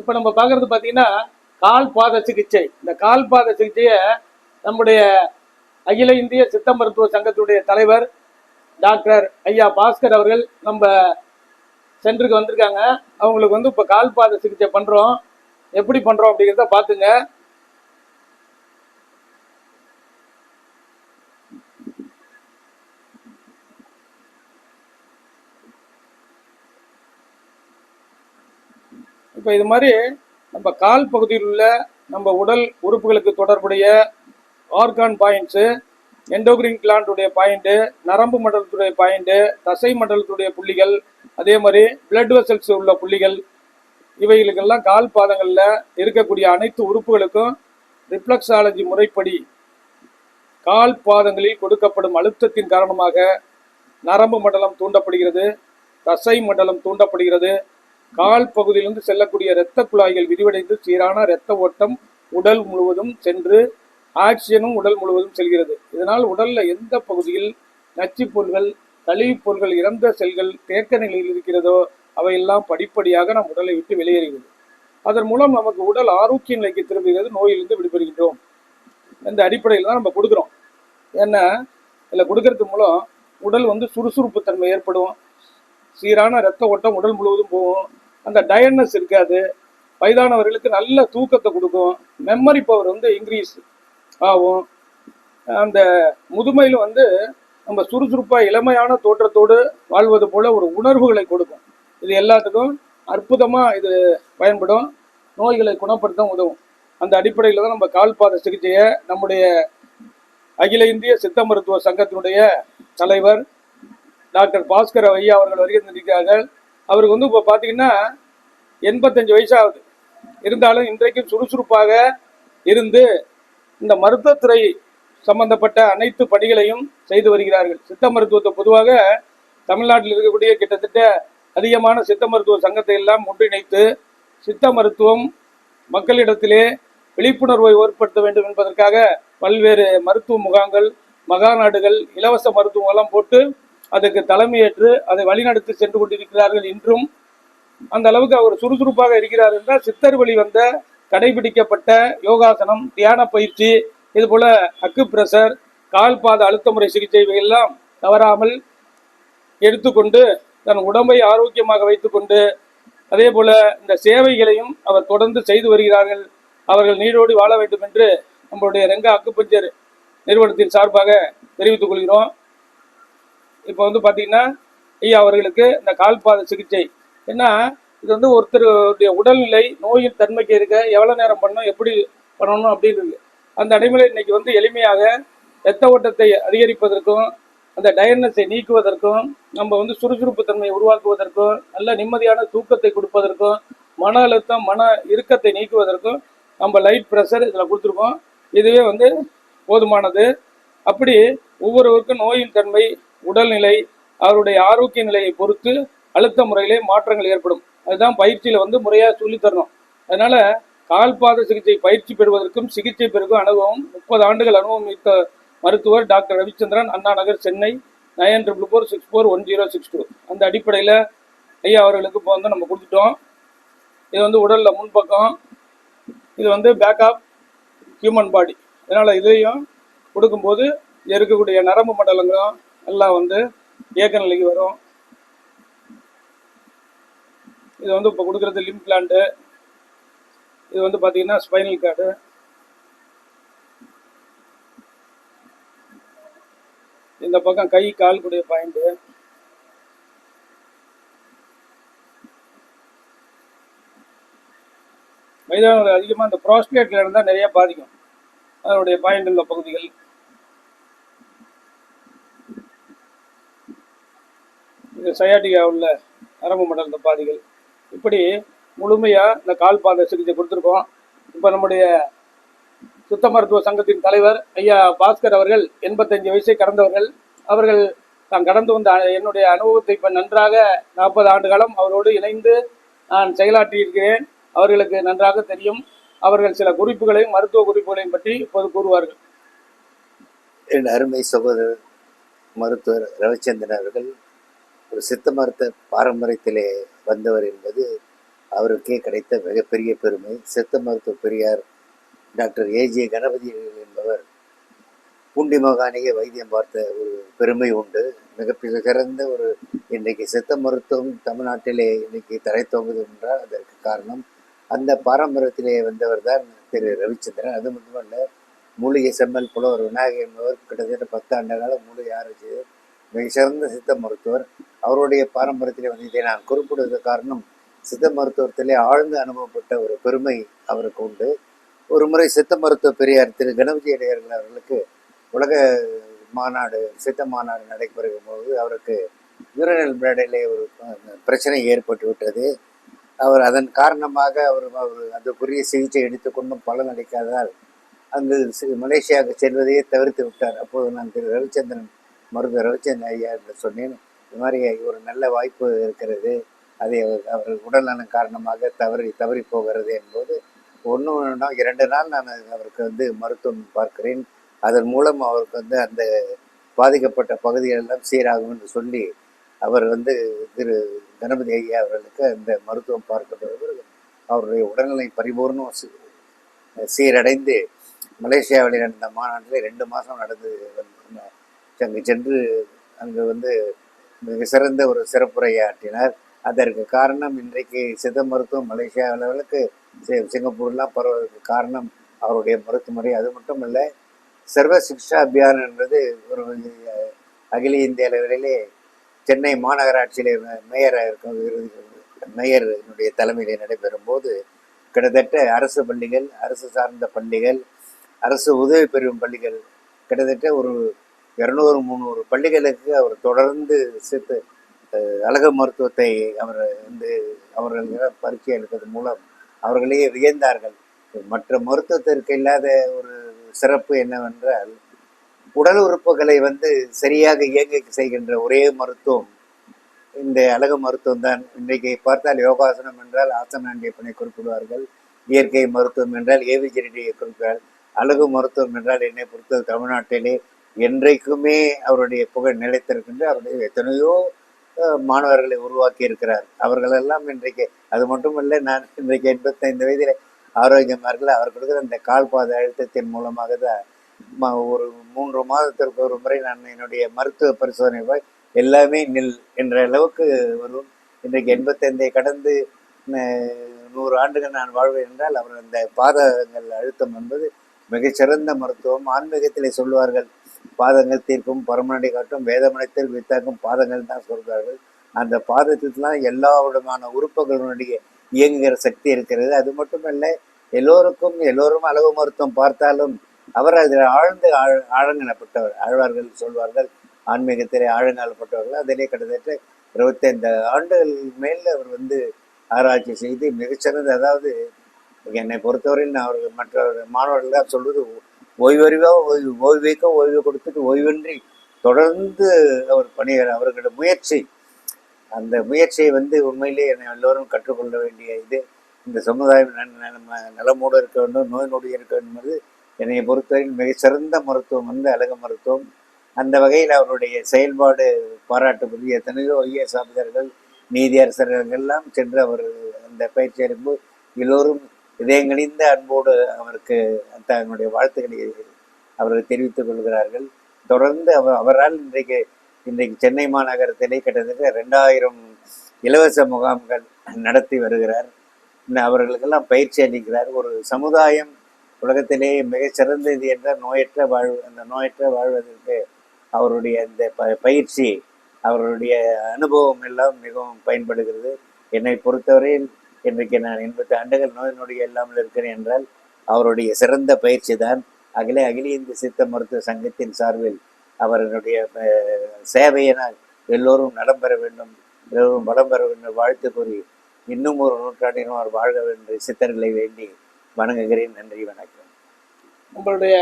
இப்போ நம்ம பார்க்கறது பார்த்தீங்கன்னா கால் பாத சிகிச்சை. இந்த கால் பாத சிகிச்சையை நம்முடைய அகில இந்திய சித்த மருத்துவ சங்கத்துடைய தலைவர் டாக்டர் ஐயா பாஸ்கர் அவர்கள் நம்ம சென்டருக்கு வந்திருக்காங்க. அவங்களுக்கு வந்து இப்போ கால் பாத சிகிச்சை பண்ணுறோம் எப்படி பண்ணுறோம் அப்படிங்கிறத பார்த்துங்க. இப்போ இது மாதிரி நம்ம கால் பகுதியில் உள்ள நம்ம உடல் உறுப்புகளுக்கு தொடர்புடைய ஆர்கான் பாயிண்ட்ஸு எண்டோகிரின் கிளாண்டுடைய பாயிண்ட்டு நரம்பு மண்டலத்துடைய பாயிண்ட்டு தசை மண்டலத்துடைய புள்ளிகள் அதே மாதிரி பிளட் வெசல்ஸ் உள்ள புள்ளிகள் இவைகளுக்கெல்லாம் கால் பாதங்களில் இருக்கக்கூடிய அனைத்து உறுப்புகளுக்கும் ரிஃப்ளக்ஸாலஜி முறைப்படி கால் பாதங்களில் கொடுக்கப்படும் அழுத்தத்தின் காரணமாக நரம்பு மண்டலம் தூண்டப்படுகிறது தசை மண்டலம் தூண்டப்படுகிறது கால் பகுதியிலிருந்து செல்லக்கூடிய இரத்த குழாய்கள் விரிவடைந்து சீரான இரத்த ஓட்டம் உடல் முழுவதும் சென்று ஆக்சிஜனும் உடல் முழுவதும் செல்கிறது. இதனால் உடல்ல எந்த பகுதியில் நச்சு பொருள்கள் கழிவுப் பொருள்கள் இறந்த செல்கள் தேக்க நிலையில் இருக்கிறதோ அவையெல்லாம் படிப்படியாக நம் உடலை விட்டு வெளியேறுகிறது. அதன் மூலம் நமக்கு உடல் ஆரோக்கிய நிலைக்கு திரும்புகிறது நோயிலிருந்து விடுபடுகின்றோம். இந்த அடிப்படையில் தான் நம்ம கொடுக்குறோம். ஏன்னா இதில் கொடுக்கறது மூலம் உடல் வந்து சுறுசுறுப்பு தன்மை ஏற்படும். சீரான ரத்த ஓட்டம் உடல் முழுவதும் போகும். அந்த டயர்னஸ் இருக்காது. வயதானவர்களுக்கு நல்ல தூக்கத்தை கொடுக்கும். மெமரி பவர் வந்து இன்க்ரீஸ் ஆகும். அந்த முதுமையில் வந்து நம்ம சுறுசுறுப்பாக இளமையான தோற்றத்தோடு வாழ்வது போல ஒரு உணர்வுகளை கொடுக்கும். இது எல்லாத்துக்கும் அற்புதமாக இது பயன்படும். நோய்களை குணப்படுத்த உதவும். அந்த அடிப்படையில் தான் நம்ம கால்பாத சிகிச்சையை நம்முடைய அகில இந்திய சித்த மருத்துவ சங்கத்தினுடைய தலைவர் டாக்டர் பாஸ்கர் ஐயா அவர்கள் வருகை தந்திருக்கிறார்கள். அவருக்கு வந்து இப்போ பார்த்தீங்கன்னா எண்பத்தஞ்சு வயசாகுது. இருந்தாலும் இன்றைக்கும் சுறுசுறுப்பாக இருந்து இந்த மருத்துவத்துறை சம்பந்தப்பட்ட அனைத்து பணிகளையும் செய்து வருகிறார்கள். சித்த மருத்துவத்தை பொதுவாக தமிழ்நாட்டில் இருக்கக்கூடிய கிட்டத்தட்ட அதிகமான சித்த மருத்துவ சங்கத்தை எல்லாம் ஒன்றிணைத்து சித்த மருத்துவம் மக்களிடத்திலே விழிப்புணர்வை ஏற்படுத்த வேண்டும் என்பதற்காக பல்வேறு மருத்துவ முகாம்கள் மகாநாடுகள் இலவச மருத்துவம் எல்லாம் போட்டு அதுக்கு தலைமையேற்று அதை வழிநடத்தி சென்று கொண்டிருக்கிறார்கள் இன்றும். அந்த அளவுக்கு அவர் சுறுசுறுப்பாக இருக்கிறார் என்றால் சித்தர் வழி வந்த கடைபிடிக்கப்பட்ட யோகாசனம் தியான பயிற்சி இது போல அக்கு பிரஷர் கால் பாத அழுத்த முறை சிகிச்சை இவையெல்லாம் தவறாமல் எடுத்துக்கொண்டு தன் உடம்பை ஆரோக்கியமாக வைத்துக்கொண்டு அதே போல இந்த சேவைகளையும் அவர் தொடர்ந்து செய்து வருகிறார்கள். அவர்கள் நீரோடி வாழ வேண்டும் என்று நம்மளுடைய ரெங்கா அக்குப்பஞ்சர் நிறுவனத்தின் சார்பாக தெரிவித்துக் கொள்கிறோம். இப்போ வந்து பார்த்தீங்கன்னா ஐயா அவர்களுக்கு இந்த கால்பாத சிகிச்சை. ஏன்னா இது வந்து ஒருத்தருடைய உடல்நிலை நோயின் தன்மைக்கு இருக்க எவ்வளோ நேரம் பண்ணணும் எப்படி பண்ணணும் அப்படின்னு அந்த நடைமுறை இன்னைக்கு வந்து எளிமையாக இரத்த ஓட்டத்தை அதிகரிப்பதற்கும் அந்த டயர்னஸை நீக்குவதற்கும் நம்ம வந்து சுறுசுறுப்பு தன்மையை உருவாக்குவதற்கும் நல்ல நிம்மதியான தூக்கத்தை கொடுப்பதற்கும் மன அழுத்தம் மன இறுக்கத்தை நீக்குவதற்கும் நம்ம லைட் ப்ரெஷர் இதில் கொடுத்துருக்கோம். இதுவே வந்து போதுமானது. அப்படி ஒவ்வொருவருக்கும் நோயின் தன்மை உடல்நிலை அவருடைய ஆரோக்கிய நிலையை பொறுத்து அழுத்த முறையிலே மாற்றங்கள் ஏற்படும். அதுதான் பயிற்சியில் வந்து முறையாக சொல்லித்தரணும் அதனால கால்பாத சிகிச்சை பயிற்சி பெறுவதற்கும் சிகிச்சை பெறுக்கும் அனுபவம் முப்பது ஆண்டுகள் அனுபவம் மிக்க மருத்துவர் doctor Ravichandran Anna Nagar Chennai nine triple four six four one zero six two. அந்த அடிப்படையில் ஐயா அவர்களுக்கு இப்போ வந்து நம்ம கொடுத்துட்டோம். இது வந்து உடலில் முன்பக்கம் இது வந்து பேக்கப் ஹியூமன் பாடி அதனால் இதையும் கொடுக்கும்போது இருக்கக்கூடிய நரம்பு மண்டலங்களும் எல்லாம் வந்து இயக்க நிலைக்கு வரும். இது வந்து இப்போ கொடுக்குறது லிம் பிளான்ட்டு. இது வந்து பார்த்தீங்கன்னா ஸ்பைனல் கார்டு. இந்த பக்கம் கை கால் கூடிய பாயிண்ட்டு. மைதானங்கள் அதிகமாக இந்த ப்ராஸ்பேட்டில் இருந்தால் நிறைய பாதிக்கும். அதனுடைய பாயிண்ட் உள்ள பகுதிகள். இந்த சயாட்டிகா உள்ள நரம்பு மண்டலத்த பாதிகள். இப்படி முழுமையாக இந்த கால்பாதை சிகிச்சை கொடுத்துருக்கோம். இப்போ நம்முடைய சுத்த மருத்துவ சங்கத்தின் தலைவர் ஐயா பாஸ்கர் அவர்கள் எண்பத்தஞ்சு வயசை கடந்தவர்கள். அவர்கள் தான் கடந்து வந்த என்னுடைய அனுபவத்தை இப்போ நன்றாக நாற்பது ஆண்டு காலம் அவரோடு இணைந்து நான் செயலாற்றியிருக்கிறேன் அவர்களுக்கு நன்றாக தெரியும். அவர்கள் சில குறிப்புகளையும் மருத்துவ குறிப்புகளையும் பற்றி இப்போது கூறுவார்கள். என் அருமை சகோதரர் மருத்துவர் ரவிச்சந்திரன் அவர்கள் ஒரு சித்த மருத்துவ பாரம்பரியத்திலே வந்தவர் என்பது அவருக்கே கிடைத்த மிகப்பெரிய பெருமை. சித்த மருத்துவ பெரியார் டாக்டர் ஏஜே கணபதி என்பவர் பூண்டி மாகாணிக வைத்தியம் பார்த்த ஒரு பெருமை உண்டு. மிக சிறந்த ஒரு இன்றைக்கு சித்த மருத்துவம் தமிழ்நாட்டிலே இன்னைக்கு தரைத்தோங்குது என்றால் அதற்கு காரணம் அந்த பாரம்பரியத்திலே வந்தவர் தான் திரு. ரவிச்சந்திரன். அது மட்டுமல்ல மூலிகை செம்மல் புலவர் விநாயகர் என்பவர் கிட்டத்தட்ட பத்து ஆண்டு காலம் மூலிகை ஆராய்ச்சி மிக சிறந்த சித்த மருத்துவர். அவருடைய பாரம்பரியத்திலே வந்து இதை நான் குறிப்பிடுவதற்கு காரணம் சித்த மருத்துவத்திலே ஆழ்ந்து அனுபவப்பட்ட ஒரு பெருமை அவருக்கு உண்டு. ஒரு முறை சித்த மருத்துவ பெரியார் திரு கணபதி இடையர்கள் அவர்களுக்கு உலக மாநாடு சித்த மாநாடு நடைபெறும் போது அவருக்கு யூரினல் பிளடிலே ஒரு பிரச்சனை ஏற்பட்டு விட்டது. அவர் அதன் காரணமாக அவர் அவர் அதுக்குரிய சிகிச்சை எடுத்துக்கொண்டும் பலன் அளிக்காததால் அங்கு மலேசியாவுக்கு செல்வதையே தவிர்த்து விட்டார். அப்போது நான் திரு ரவிச்சந்திரன் மருத்துவர் ரவிச்சந்திரன் ஐயா என்று சொன்னேன். இது மாதிரி ஒரு நல்ல வாய்ப்பு இருக்கிறது. அதை அவர் உடல்நலம் காரணமாக தவறி தவறி போகிறது என்பது ஒன்று ஒன்றா இரண்டு நாள் நான் அவருக்கு வந்து மருத்துவம் பார்க்கிறேன். அதன் மூலம் அவருக்கு வந்து அந்த பாதிக்கப்பட்ட பகுதிகள் எல்லாம் சீராகும் என்று சொல்லி அவர் வந்து திரு கணபதி ஐயா அவர்களுக்கு அந்த மருத்துவம் பார்க்கப்படுவது அவருடைய உடல்நிலை பரிபூர்ணம் சீரடைந்து மலேசியாவில் நடந்த மாநாட்டில் ரெண்டு மாதம் நடந்து வந்து- அங்கு சென்று அங்கு வந்து மிக சிறந்த ஒரு சிறப்புரையாற்றினார். அதற்கு காரணம் இன்றைக்கு சித்த மருத்துவம் மலேசியா அளவுக்கு சிங்கப்பூர்லாம் பரவதற்கு காரணம் அவருடைய மருத்துவமுறை அது மட்டும் இல்லை சர்வ சிக்ஷா அபியான் என்பது ஒரு அகில இந்திய அளவிலே சென்னை மாநகராட்சியிலே மேயராக இருக்கும் இரு- மேயரினுடைய தலைமையிலே நடைபெறும் போது கிட்டத்தட்ட அரசு பள்ளிகள் அரசு சார்ந்த பள்ளிகள் அரசு உதவி பெறும் பள்ளிகள் கிட்டத்தட்ட ஒரு இரநூறு முந்நூறு பள்ளிகளுக்கு அவர் தொடர்ந்து சேர்த்து அழக அழகு மருத்துவத்தை அவர் வந்து அவர்கள் பரீட்சை எடுப்பதன் மூலம் அவர்களே வியந்தார்கள். மற்ற மருத்துவத்திற்கு இல்லாத ஒரு சிறப்பு என்னவென்றால் உடல் உறுப்புகளை வந்து சரியாக இயங்க செய்கின்ற ஒரே மருத்துவம் இந்த அழகு மருத்துவம் தான். இன்றைக்கு பார்த்தால் யோகாசனம் என்றால் ஆசனாண்டியப்பனை குறிப்பிடுவார்கள் இயற்கை மருத்துவம் என்றால் ஏவிஜெரிடியை குறிப்பிடுவார்கள் அழகு மருத்துவம் என்றால் என்னை பொறுத்தது தமிழ்நாட்டிலே என்றைக்குமே அவருடைய புகழ் நிலைத்திருக்கின்ற அவருடைய எத்தனையோ மாணவர்களை உருவாக்கி இருக்கிறார் அவர்களெல்லாம் இன்றைக்கு அது மட்டுமல்ல நான் இன்றைக்கு எண்பத்தைந்து வயதில் ஆரோக்கியமார்கள் அவர் கொடுக்குற அந்த கால்பாத அழுத்தத்தின் மூலமாக தான் ஒரு மூன்று மாதத்திற்கு ஒரு முறை நான் என்னுடைய மருத்துவ பரிசோதனை போய் எல்லாமே நில் என்ற அளவுக்கு வரும் இன்றைக்கு எண்பத்தைந்தை கடந்து நூறு ஆண்டுகள் நான் வாழ்வேன் என்றால் அவர் அந்த பாதங்கள் அழுத்தம் என்பது மிகச்சிறந்த மருத்துவம். ஆன்மீகத்திலே சொல்லுவார்கள் பாதங்கள் தீர்க்கும் பரமநடை காட்டும் வேதமனத்தில் வித்தாக்கும் பாதங்கள் தான் சொல்கிறார்கள் அந்த பாதத்திலாம் எல்லா விதமான உறுப்புகளுடைய இயங்குகிற சக்தி இருக்கிறது. அது மட்டுமல்ல எல்லோருக்கும் எல்லோரும் அழகு மருத்துவம் பார்த்தாலும் அவர் அதில் ஆழ்ந்து ஆழ ஆழங்கனப்பட்டவர் ஆழ்வார்கள் சொல்வார்கள். ஆன்மீகத்திலே ஆழங்காலப்பட்டவர்கள் அதிலே கிட்டத்தட்ட இருபத்தைந்து ஆண்டுகள் மேல் அவர் வந்து ஆராய்ச்சி செய்து மிகச்சிறந்த அதாவது என்னை பொறுத்தவரையில் நான் அவர்கள் மற்ற மாணவர்கள் தான் சொல்வது ஓய்வறிவாக ஓய்வு ஓய்வுக்க ஓய்வு கொடுத்துட்டு ஓய்வின்றி தொடர்ந்து அவர் பணியார் அவர்களோட முயற்சி. அந்த முயற்சியை வந்து உண்மையிலேயே என்னை எல்லோரும் கற்றுக்கொள்ள வேண்டிய இது. இந்த சமுதாயம் நலமோடு இருக்க வேண்டும் நோய் நொடி இருக்க வேண்டும் என்பது என்னை பொறுத்தவரையில் மிகச்சிறந்த மருத்துவம் வந்து அழகு மருத்துவம். அந்த வகையில் அவருடைய செயல்பாடு பாராட்டுக்குரிய எத்தனையோ ஐஏஎஸ் ஆஃபீஸர்கள் நீதியரசர்கள் எல்லாம் சென்று அவர் அந்த பயிற்சி எடுக்கும்போது எல்லோரும் இதயங்கணிந்த அன்போடு அவருக்கு தன்னுடைய வாழ்த்துக்களை அவர்கள் தெரிவித்துக் கொள்கிறார்கள். தொடர்ந்து அவர் அவரால் இன்றைக்கு இன்றைக்கு சென்னை மாநகரத்திலே கிட்டத்தட்ட ரெண்டாயிரம் இலவச முகாம்கள் நடத்தி வருகிறார். அவர்களுக்கெல்லாம் பயிற்சி அளிக்கிறார். ஒரு சமுதாயம் உலகத்திலேயே மிகச்சிறந்தது என்றால் நோயற்ற வாழ்வு அந்த நோயற்ற வாழ்வதற்கு அவருடைய அந்த ப பயிற்சி அவருடைய அனுபவம் எல்லாம் மிகவும் பயன்படுகிறது. என்னை பொறுத்தவரையில் இன்றைக்கு நான் எண்பத்தி ஆண்டுகள் நோய் நொடி இல்லாமல் இருக்கிறேன் என்றால் அவருடைய சிறந்த பயிற்சி தான் அகில அகில இந்திய சித்த மருத்துவ சங்கத்தின் சார்பில் அவர்களுடைய சேவையினால் எல்லோரும் நலம் பெற வேண்டும் எல்லோரும் வளம் பெற வேண்டும் வாழ்த்து கூறி இன்னும் ஒரு நூற்றாண்டிலும் அவர் வாழ்க வேண்டும் சித்தர்களை வேண்டி வணங்குகிறேன். நன்றி வணக்கம். உங்களுடைய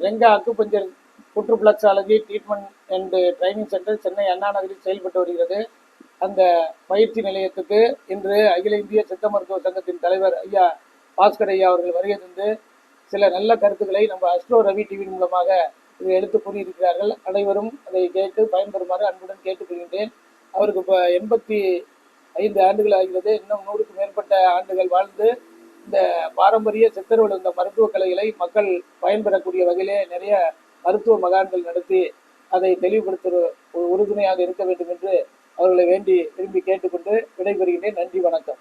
ரெங்கா அக்குப்பஞ்சர் புற்று reflexology treatment and training centre Chennai Anna நகரில் செயல்பட்டு வருகிறது. அந்த பயிற்சி நிலையத்துக்கு இன்று அகில இந்திய சித்த மருத்துவ சங்கத்தின் தலைவர் ஐயா பாஸ்கர் ஐயா அவர்கள் வருகை தந்து சில நல்ல கருத்துக்களை நம்ம அஸ்ட்ரோ ரவி டிவியின் மூலமாக இதை எடுத்து கூறியிருக்கிறார்கள். அனைவரும் அதை கேட்டு பயன்பெறுமாறு அன்புடன் கேட்டுக்கொள்கின்றேன். அவருக்கு இப்போ எண்பத்தி ஐந்து ஆண்டுகள் ஆகிறது. இன்னும் நூறுக்கு மேற்பட்ட ஆண்டுகள் வாழ்ந்து இந்த பாரம்பரிய சித்தர்கள் இந்த மருத்துவ கலைகளை மக்கள் பயன்பெறக்கூடிய வகையிலே நிறைய மருத்துவ மகான்கள் நடத்தி அதை தெளிவுபடுத்த ஒரு உறுதுணையாக இருக்க வேண்டும் என்று அவர்களை வேண்டி விரும்பி கேட்டுக்கொண்டு விடைபெறுகின்றேன் நன்றி வணக்கம்.